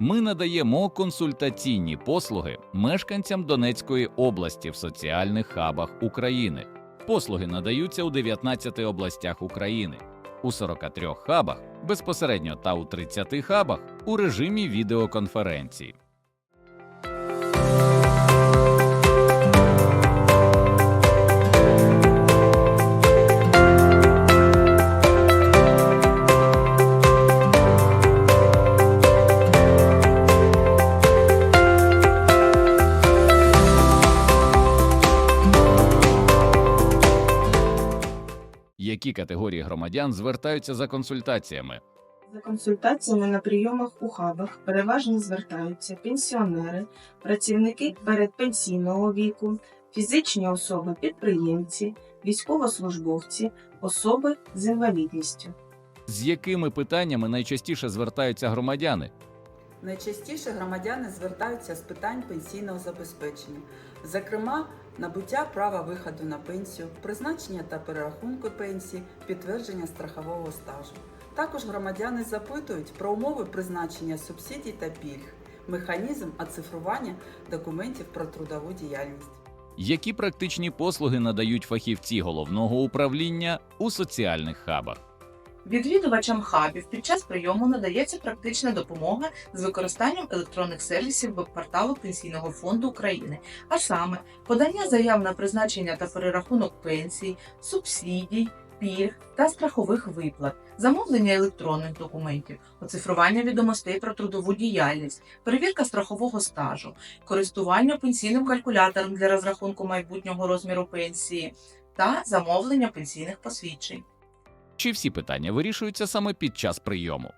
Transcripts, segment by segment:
Ми надаємо консультаційні послуги мешканцям Донецької області в соціальних хабах України. Послуги надаються у 19 областях України, у 43 хабах безпосередньо та у 30 хабах у режимі відеоконференції. Які категорії громадян звертаються за консультаціями? За консультаціями на прийомах у хабах переважно звертаються пенсіонери, працівники передпенсійного віку, фізичні особи підприємці, військовослужбовці, особи з інвалідністю. З якими питаннями найчастіше звертаються громадяни? Найчастіше громадяни звертаються з питань пенсійного забезпечення, зокрема, набуття права виходу на пенсію, призначення та перерахунку пенсії, підтвердження страхового стажу. Також громадяни запитують про умови призначення субсидій та пільг, механізм оцифрування документів про трудову діяльність. Які практичні послуги надають фахівці головного управління у соціальних хабах? Відвідувачам хабів під час прийому надається практична допомога з використанням електронних сервісів веб-порталу Пенсійного фонду України, а саме подання заяв на призначення та перерахунок пенсій, субсидій, пільг та страхових виплат, замовлення електронних документів, оцифрування відомостей про трудову діяльність, перевірка страхового стажу, користування пенсійним калькулятором для розрахунку майбутнього розміру пенсії та замовлення пенсійних посвідчень. Чи всі питання вирішуються саме під час прийому?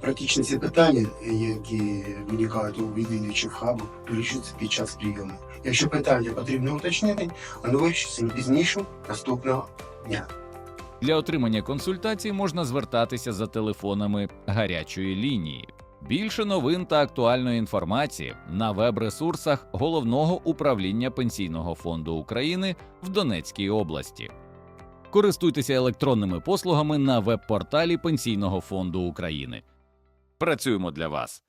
Практично всі питання, які виникають у відвідувачів хабу, вирішуються під час прийому. Якщо питання потрібно уточнити, воно вирішується не пізніше наступного дня. Для отримання консультацій можна звертатися за телефонами гарячої лінії. Більше новин та актуальної інформації на веб-ресурсах Головного управління Пенсійного фонду України в Донецькій області. Користуйтеся електронними послугами на веб-порталі Пенсійного фонду України. Працюємо для вас.